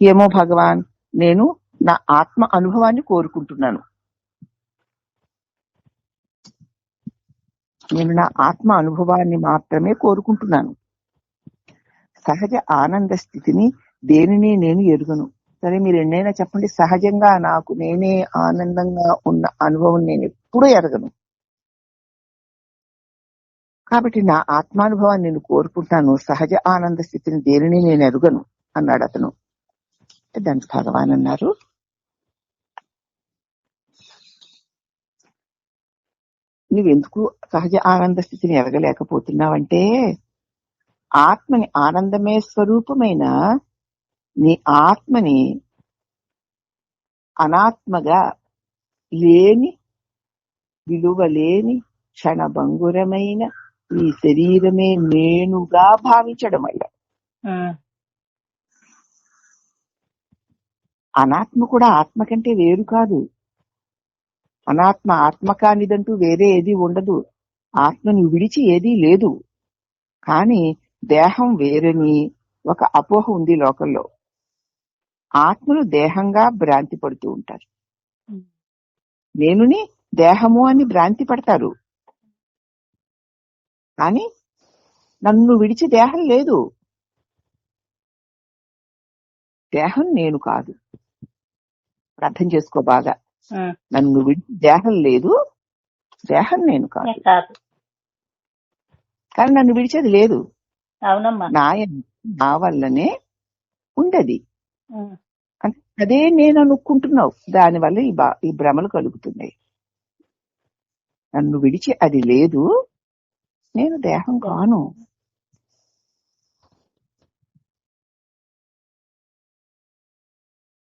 ఏమో భగవాన్ నేను నా ఆత్మ అనుభవాన్ని కోరుకుంటున్నాను. నేను నా ఆత్మ అనుభవాన్ని మాత్రమే కోరుకుంటున్నాను. సహజ ఆనంద స్థితిని దేనిని నేను ఎరుగను. సరే మీరు ఎన్నైనా చెప్పండి సహజంగా నాకు నేనే ఆనందంగా ఉన్న అనుభవం నేను ఎప్పుడూ ఎరగను. కాబట్టి నా ఆత్మానుభవాన్ని నేను కోరుకుంటాను సహజ ఆనంద స్థితిని దేనిని నేను ఎరుగను అన్నాడు అతను. దానికి భగవాన్ అన్నారు నువ్వెందుకు సహజ ఆనంద స్థితిని ఎరగలేకపోతున్నావంటే ఆత్మని ఆనందమే స్వరూపమైన నీ ఆత్మని అనాత్మగా లేని విలువ లేని క్షణభంగురమైన ఈ శరీరమే నేనుగా భావించడం వల్ల అనాత్మ కూడా ఆత్మ కంటే వేరు కాదు. అనాత్మ ఆత్మ కానిదంటూ వేరే ఏది ఉండదు. ఆత్మను విడిచి ఏదీ లేదు. కానీ దేహం వేరని ఒక అపోహ ఉంది లోకంలో. ఆత్మను దేహంగా భ్రాంతి పడుతూ ఉంటారు. నేనుని దేహము అని భ్రాంతి పడతారు. కానీ నన్ను విడిచి దేహం లేదు. దేహం నేను కాదు. అర్థం చేసుకో బాగా. నన్ను దేహం లేదు. దేహం నేను కాదు. కానీ నన్ను విడిచేది లేదు. అవునమ్మా. నా వల్లనే ఉండది. అదే నేను అనుకుంటున్నావు. దానివల్ల ఈ బా ఈ భ్రమలు కలుగుతున్నాయి. నన్ను విడిచి అది లేదు. నేను దేహం కాను.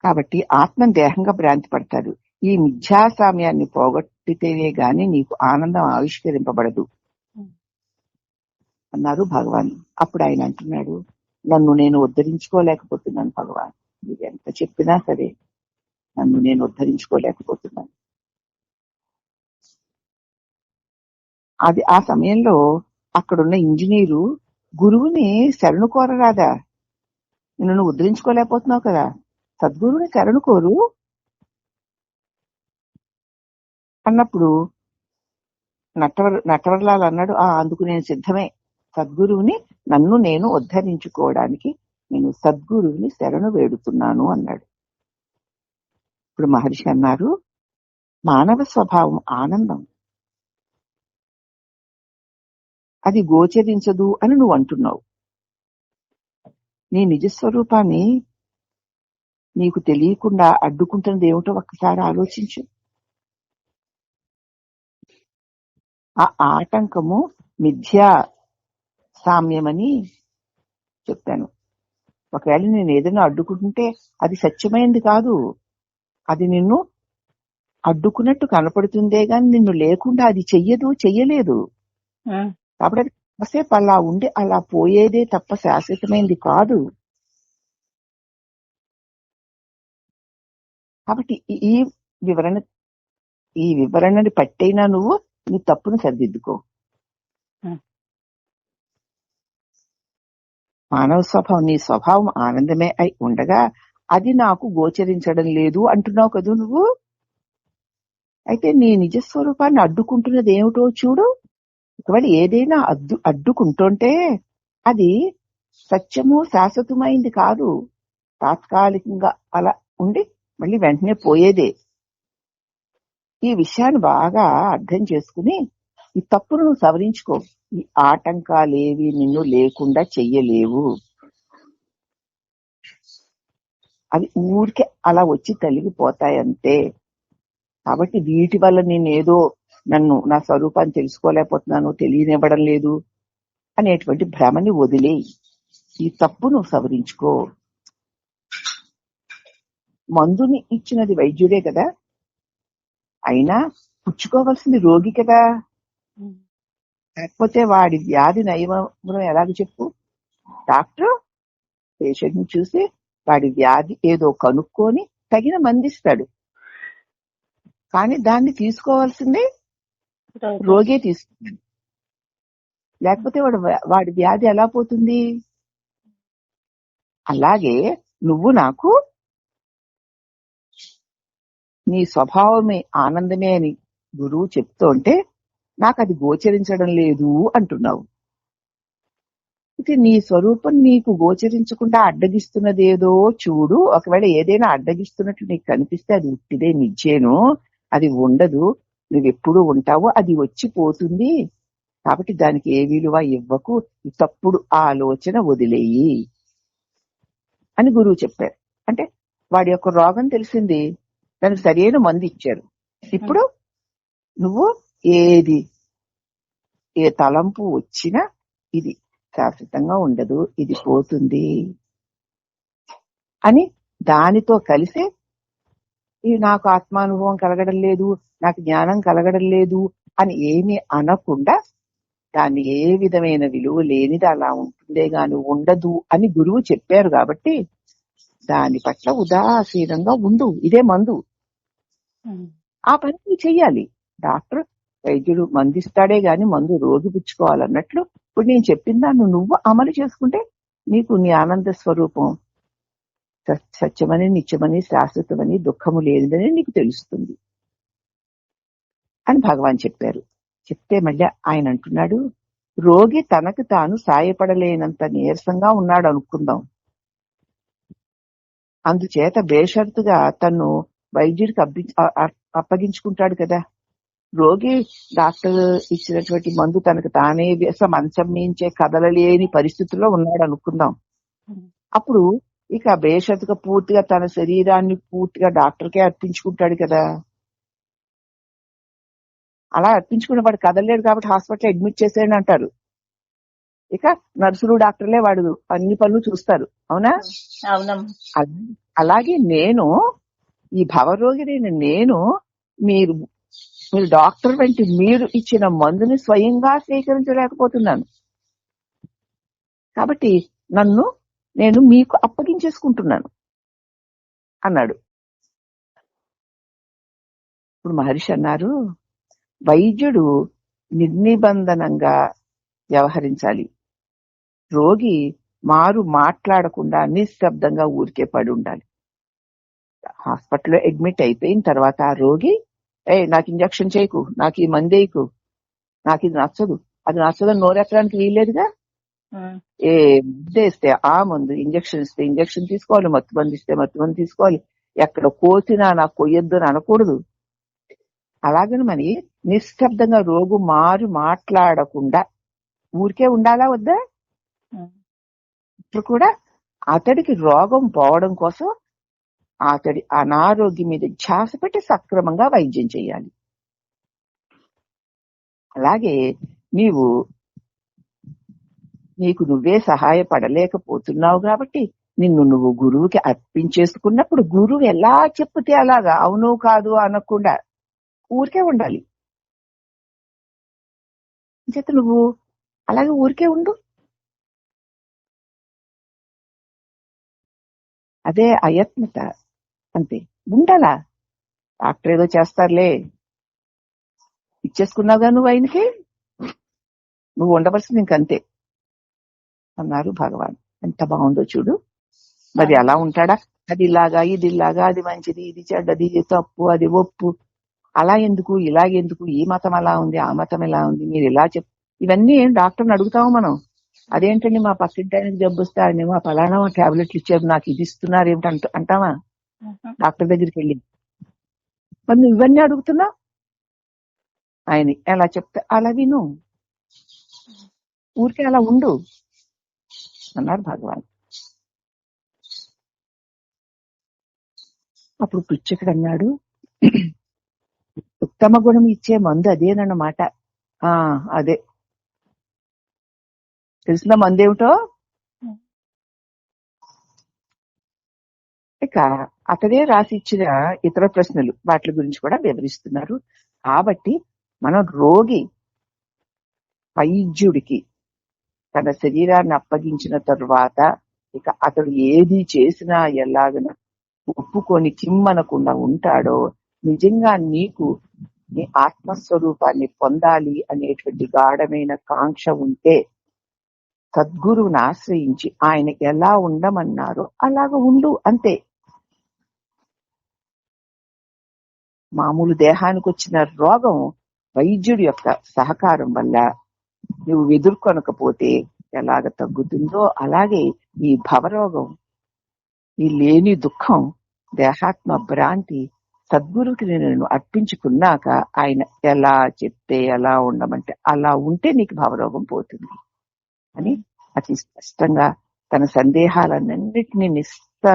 కాబట్టి ఆత్మ దేహంగా భ్రాంతి పడతాడు ఈ మిథ్యాసామ్యాన్ని పోగొట్టితేనే గాని నీకు ఆనందం ఆవిష్కరింపబడదు. అన్నారు భగవాన్. అప్పుడు ఆయన అంటున్నాడు నన్ను నేను ఉద్ధరించుకోలేకపోతున్నాను భగవాన్. మీరు ఎంత చెప్పినా సరే నన్ను నేను ఉద్ధరించుకోలేకపోతున్నాను. అది ఆ సమయంలో అక్కడున్న ఇంజనీరు గురువుని శరణు కోరరాదా? నిన్ను నువ్వు ఉద్ధరించుకోలేకపోతున్నావు కదా? సద్గురువుని కరుణ కోరు అన్నప్పుడు నటవర్ నటవర్లాల్ అన్నాడు ఆ అందుకు నేను సిద్ధమే. సద్గురువుని నన్ను నేను ఉద్ధరించుకోవడానికి నేను సద్గురువుని శరణు వేడుతున్నాను అన్నాడు. ఇప్పుడు మహర్షి అన్నారు మానవ స్వభావం ఆనందం. అది గోచరించదు అని నువ్వు అంటున్నావు. నీ నిజస్వరూపాన్ని నీకు తెలియకుండా అడ్డుకుంటున్నది ఏమిటో ఒక్కసారి ఆలోచించు. ఆ ఆటంకము మిథ్యా సామ్యమని చెప్పాను. ఒకవేళ నేను ఏదైనా అడ్డుకుంటుంటే అది సత్యమైనది కాదు. అది నిన్ను అడ్డుకున్నట్టు కనపడుతుందే గాని నిన్ను లేకుండా అది చెయ్యదు చెయ్యలేదు. కాబట్టి అది కాసేపు అలా ఉండి అలా పోయేదే తప్ప శాశ్వతమైనది కాదు. కాబట్టి ఈ- వివరణ ఈ వివరణని పట్టైనా నువ్వు నీ తప్పును సరిదిద్దుకో. మానవ స్వభావం నీ స్వభావం ఆనందమే అయి ఉండగా అది నాకు గోచరించడం లేదు అంటున్నావు కదూ నువ్వు? అయితే నీ నిజ స్వరూపాన్ని అడ్డుకుంటున్నది ఏమిటో చూడు. ఒకవేళ ఏదైనా అడ్డు అడ్డుకుంటుంటే అది సత్యము శాశ్వతమైంది కాదు. తాత్కాలికంగా అలా ఉండి మళ్ళీ వెంటనే పోయేదే. ఈ విషయాన్ని బాగా అర్థం చేసుకుని ఈ తప్పును నువ్వు సవరించుకో. ఈ ఆటంకాలేవి నిన్ను లేకుండా చెయ్యలేవు. అవి ఊరికే అలా వచ్చి తలిగిపోతాయంతే. కాబట్టి వీటి వల్ల నేనేదో నన్ను నా స్వరూపాన్ని తెలుసుకోలేకపోతున్నాను తెలియనివ్వడం లేదు అనేటువంటి భ్రమని వదిలేయి. ఈ తప్పు నువ్వు సవరించుకో. మందుని ఇచ్చినది వైద్యుడే కదా. అయినా పుచ్చుకోవాల్సింది రోగి కదా. లేకపోతే వాడి వ్యాధి నయమం ఎలాగ చెప్పు? డాక్టర్ పేషెంట్ని చూసి వాడి వ్యాధి ఏదో కనుక్కొని తగిన మందిస్తాడు. కానీ దాన్ని తీసుకోవాల్సిందే. రోగే తీసుకుంటాడు. లేకపోతే వాడు వాడి వ్యాధి ఎలా పోతుంది? అలాగే నువ్వు నాకు నీ స్వభావమే ఆనందమే అని గురువు చెప్తుంటే నాకు అది గోచరించడం లేదు అంటున్నావు. అయితే నీ స్వరూపం నీకు గోచరించకుండా అడ్డగిస్తున్నదేదో చూడు. ఒకవేళ ఏదైనా అడ్డగిస్తున్నట్టు నీకు కనిపిస్తే అది ఉట్టిదే నిచ్చేను అది ఉండదు. నువ్వెప్పుడు ఉంటావు అది వచ్చి పోతుంది కాబట్టి దానికి ఏ విలువ ఇవ్వకు. తప్పుడు ఆలోచన వదిలేయి అని గురువు చెప్పారు అంటే వాడి యొక్క రోగం తెలిసింది. దానికి సరైన మందు ఇచ్చారు. ఇప్పుడు నువ్వు ఏది? ఏ తలంపు వచ్చినా ఇది శాశ్వతంగా ఉండదు ఇది పోతుంది అని దానితో కలిసి ఇది నాకు ఆత్మానుభవం కలగడం లేదు నాకు జ్ఞానం కలగడం లేదు అని ఏమీ అనకుండా దాన్ని ఏ విధమైన విలువ లేనిది అలా ఉంటుందే గాని ఉండదు అని గురువు చెప్పారు కాబట్టి దాని పట్ల ఉదాసీనంగా ఉండు. ఇదే మందు. ఆ పని నువ్వు చెయ్యాలి. డాక్టర్ వైద్యుడు మందిస్తాడే గాని మందు రోజు పుచ్చుకోవాలన్నట్లు ఇప్పుడు నేను చెప్పిందా నువ్వు అమలు చేసుకుంటే నీకు నీ ఆనంద స్వరూపం సత్యమని నిత్యమని శాశ్వతమని దుఃఖము లేనిదని నీకు తెలుస్తుంది. అని భగవాన్ చెప్పారు. చెప్తే మళ్ళీ ఆయన అంటున్నాడు రోగి తనకు తాను సాయపడలేనంత నీరసంగా ఉన్నాడు అనుకుందాం అందుచేత బేషరతుగా తను వైద్యుడికి అబ్బి అప్పగించుకుంటాడు కదా. రోగి డాక్టర్ ఇచ్చినటువంటి మందు తనకు తానే వేస మంచం మించే కదలలేని పరిస్థితుల్లో ఉన్నాడు అనుకుందాం. అప్పుడు ఇక బేషరతుగా పూర్తిగా తన శరీరాన్ని పూర్తిగా డాక్టర్కే అర్పించుకుంటాడు కదా. అలా అర్పించుకున్న వాడు కదలలేడు కాబట్టి హాస్పిటల్ అడ్మిట్ చేసేయండి అంటారు. ఇక నర్సులు డాక్టర్లే వాడు అన్ని పనులు చూస్తారు. అవునా? అలాగే నేను ఈ భవరోగినైన నేను మీరు మీరు డాక్టర్ వంటి మీరు ఇచ్చిన మందుని స్వయంగా స్వీకరించలేకపోతున్నాను కాబట్టి నన్ను నేను మీకు అప్పగించేసుకుంటున్నాను అన్నాడు. ఇప్పుడు మహర్షి అన్నారు వైద్యుడు నిర్నిబంధనంగా వ్యవహరించాలి. రోగి మారు మాట్లాడకుండా నిశ్శబ్దంగా ఊరికే పడి ఉండాలి. హాస్పిటల్లో అడ్మిట్ అయిపోయిన తర్వాత ఆ రోగి ఏ నాకు ఇంజక్షన్ చేయకు నాకు ఈ మంది వేయకు నాకు ఇది నచ్చదు అది నచ్చదని నోరెత్తడానికి వీల్లేదుగా? ఏ ఇస్తే ఆ మందు ఇంజక్షన్ ఇస్తే ఇంజక్షన్ తీసుకోవాలి మత్తు మంది ఇస్తే మత్తు మంది తీసుకోవాలి ఎక్కడ కోసినా నాకు కొయ్యొద్దు అని అనకూడదు. అలాగని మరి నిశ్శబ్దంగా రోగు మారు మాట్లాడకుండా ఊరికే ఉండాలా వద్దా? ఇప్పుడు కూడా అతడికి రోగం పోవడం కోసం అతడి అనారోగ్యం మీద ధ్యాస పెట్టి సక్రమంగా వైద్యం చేయాలి. అలాగే నీవు నీకు నువ్వే సహాయపడలేకపోతున్నావు కాబట్టి నిన్ను నువ్వు గురువుకి అర్పించేసుకున్నప్పుడు గురువు ఎలా చెప్తే అలాగా? అవును కాదు అనకుండా ఊరికే ఉండాలి. చేత నువ్వు అలాగే ఊరికే ఉండు. అదే అయత్నత. అంతే. ఉండాలా? డాక్టర్ ఏదో చేస్తారులే. ఇచ్చేసుకున్నావుగా నువ్వు ఆయనకి? నువ్వు ఉండవలసింది ఇంకంతే. అన్నారు భగవాన్. ఎంత బాగుందో చూడు. మరి అలా ఉంటాడా? అది ఇలాగా ఇది ఇలాగా అది మంచిది ఇది చెడ్డది ఇది తప్పు అది ఒప్పు. అలా ఎందుకు ఇలా ఎందుకు ఈ మతం అలా ఉంది ఆ మతం ఎలా ఉంది మీరు ఇలా చెప్ ఇవన్నీ డాక్టర్ని అడుగుతాము మనం? అదేంటండి మా పక్కింటి ఆయనకి జబ్బు వస్తే ఆయన మా ఫలానా టాబ్లెట్లు ఇచ్చారు నాకు ఇది ఇస్తున్నారు ఏమిటి అంట డాక్టర్ దగ్గరికి వెళ్ళి మరి నువ్వు ఇవన్నీ అడుగుతున్నా? ఆయన ఎలా చెప్తే అలా విను. ఊరికే అలా ఉండు అన్నారు భగవాన్. అప్పుడు పిచ్చకుడు అన్నాడు ఉత్తమ గుణం ఇచ్చే మందు అదేనన్నమాట. ఆ అదే. తెలిసిన మందు ఇక అతడే రాసి ఇచ్చిన ఇతర ప్రశ్నలు వాటి గురించి కూడా వివరిస్తున్నారు. కాబట్టి మనం రోగి వైద్యుడికి తన శరీరాన్ని అప్పగించిన తరువాత ఇక అతడు ఏది చేసినా ఎలాగన ఒప్పుకొని కిమ్మనకుండా ఉంటాడో నిజంగా నీకు నీ ఆత్మస్వరూపాన్ని పొందాలి అనేటువంటి గాఢమైన కాంక్ష ఉంటే సద్గురువుని ఆశ్రయించి ఆయన ఎలా ఉండమన్నారో అలాగ ఉండు అంతే. మామూలు దేహానికి వచ్చిన రోగం వైద్యుడి యొక్క సహకారం వల్ల నువ్వు ఎదుర్కొనకపోతే ఎలాగ తగ్గుతుందో అలాగే ఈ భవరోగం ఈ లేని దుఃఖం దేహాత్మ భ్రాంతి సద్గురువుకి నేను అర్పించుకున్నాక ఆయన ఎలా చెప్తే ఎలా ఉండమంటే అలా ఉంటే నీకు భవరోగం పోతుంది అని అతి స్పష్టంగా తన సందేహాలన్నింటినీ నిస్త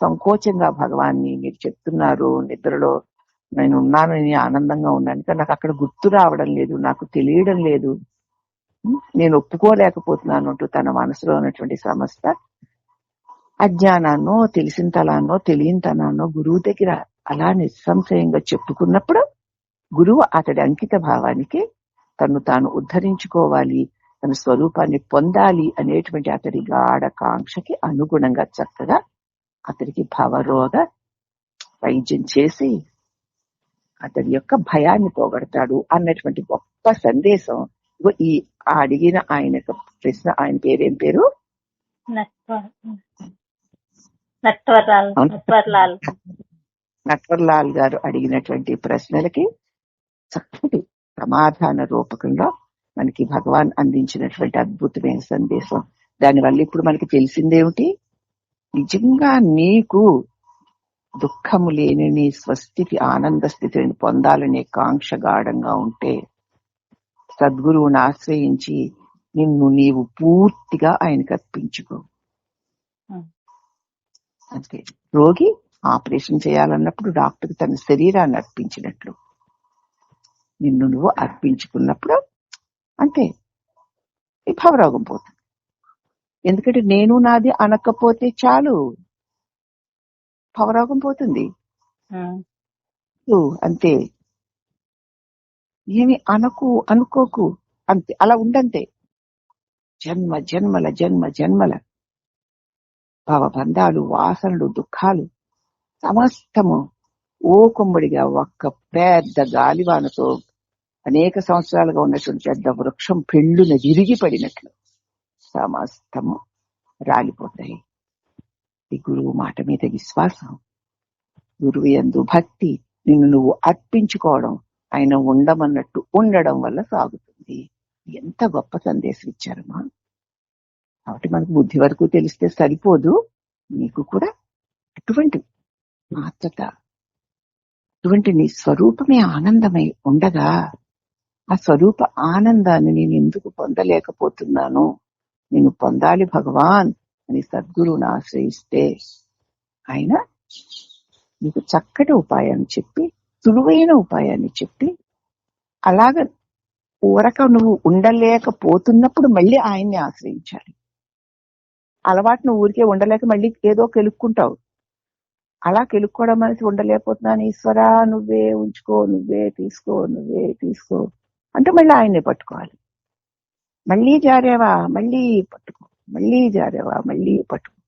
సంకోచంగా భగవాన్ని మీరు చెప్తున్నారు నిద్రలో నేను ఉన్నాను నేను ఆనందంగా ఉన్నాను. కానీ నాకు అక్కడ గుర్తు రావడం లేదు నాకు తెలియడం లేదు. నేను ఒప్పుకోలేకపోతున్నాను అంటూ తన మనసులో ఉన్నటువంటి సమస్త అజ్ఞానాన్నో తెలిసిన తలానో తెలియని తనాన్నో గురువు దగ్గర అలా నిస్సంశయంగా చెప్పుకున్నప్పుడు గురువు అతడి అంకిత భావానికి తను తాను ఉద్ధరించుకోవాలి తన స్వరూపాన్ని పొందాలి అనేటువంటి అతడి గాఢ కాంక్షకి అనుగుణంగా చక్కగా అతడికి భవరోగ వైద్యం చేసి అతడి యొక్క భయాన్ని పోగొడతాడు అన్నటువంటి గొప్ప సందేశం. ఈ అడిగిన ఆయన యొక్క ప్రశ్న ఆయన పేరేం పేరు? నట్వర్లాల్ గారు అడిగినటువంటి ప్రశ్నలకి చక్కటి సమాధాన రూపకంలో మనకి భగవాన్ అందించినటువంటి అద్భుతమైన సందేశం. దానివల్ల ఇప్పుడు మనకి తెలిసిందేమిటి? నిజంగా నీకు దుఃఖము లేని నీ స్వస్థితి ఆనంద స్థితిని పొందాలనే కాంక్ష గాఢంగా ఉంటే సద్గురువుని ఆశ్రయించి నిన్ను నీవు పూర్తిగా ఆయనకు అర్పించుకో. ఉం. అంతే రోగి ఆపరేషన్ చేయాలన్నప్పుడు డాక్టర్ తన శరీరాన్ని అర్పించినట్లు. నిన్ను నువ్వు అర్పించుకున్నప్పుడు అంతే ఈ భవరోగం పోతుంది. ఎందుకంటే నేను నాది అనకపోతే చాలు. భవరోగం పోతుంది. అంతే. ఏమి అనకు అనుకోకు అంతే. అలా ఉండంతే. జన్మ జన్మల జన్మ జన్మల. భవబంధాలు వాసనలు దుఃఖాలు సమస్తము ఓ కుమ్మడిగా ఒక్క పెద్ద గాలివానతో అనేక సంవత్సరాలుగా ఉన్నటువంటి పెద్ద వృక్షం పెళ్ళున విరిగి పడినట్లు సమస్తము రాలిపోతాయి. ఈ గురువు మాట మీద విశ్వాసం. గురువు ఎందు భక్తి నిన్ను నువ్వు అర్పించుకోవడం ఆయన ఉండమన్నట్టు ఉండడం వల్ల సాగుతుంది. ఎంత గొప్ప సందేశం ఇచ్చారమ్మా కాబట్టి మనకు బుద్ధి వరకు తెలిస్తే సరిపోదు. నీకు కూడా అటువంటి మాత్రత అటువంటి నీ స్వరూపమే ఆనందమై ఉండగా ఆ స్వరూప ఆనందాన్ని నేను ఎందుకు పొందలేకపోతున్నాను? నేను పొందాలి భగవాన్. అని సద్గురువుని ఆశ్రయిస్తే ఆయన నీకు చక్కటి ఉపాయాన్ని చెప్పి సులువైన ఉపాయాన్ని చెప్పి అలాగ ఊరక నువ్వు ఉండలేకపోతున్నప్పుడు మళ్ళీ ఆయన్ని ఆశ్రయించాలి. అలవాటు నువ్వు ఊరికే ఉండలేక మళ్ళీ ఏదో కెలుక్కుంటావు. అలా కెలుక్కోవడం అనేసి ఉండలేకపోతున్నాను. ఈశ్వరా నువ్వే ఉంచుకో నువ్వే తీసుకో నువ్వే తీసుకో. అంటే మళ్ళీ ఆయన్నే పట్టుకోవాలి. మళ్ళీ జారేవా? మళ్ళీ పట్టుకో. మళ్ళీ జారేవా మళ్ళీ పట్టుకు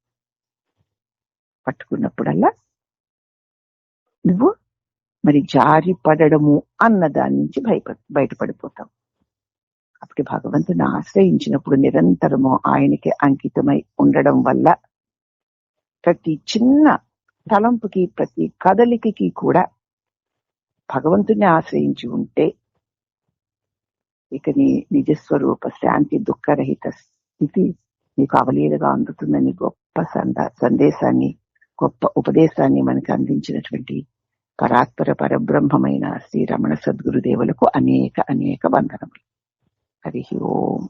పట్టుకున్నప్పుడల్లా నువ్వు మరి జారి పడడము అన్న దాని నుంచి భయప బయటపడిపోతావు. అప్పటి భగవంతుని ఆశ్రయించినప్పుడు నిరంతరము ఆయనకి అంకితమై ఉండడం వల్ల ప్రతి చిన్న తలంపుకి ప్రతి కదలికకి కూడా భగవంతుని ఆశ్రయించి ఉంటే ఇక నీ నిజస్వరూప శాంతి దుఃఖరహిత స్థితి నీకు అవలీలుగా అందుతుందని గొప్ప సంద సందేశాన్ని గొప్ప ఉపదేశాన్ని మనకు అందించినటువంటి పరాత్పర పరబ్రహ్మమైన శ్రీ రమణ సద్గురుదేవులకు అనేక అనేక వందనములు. హరి ఓం.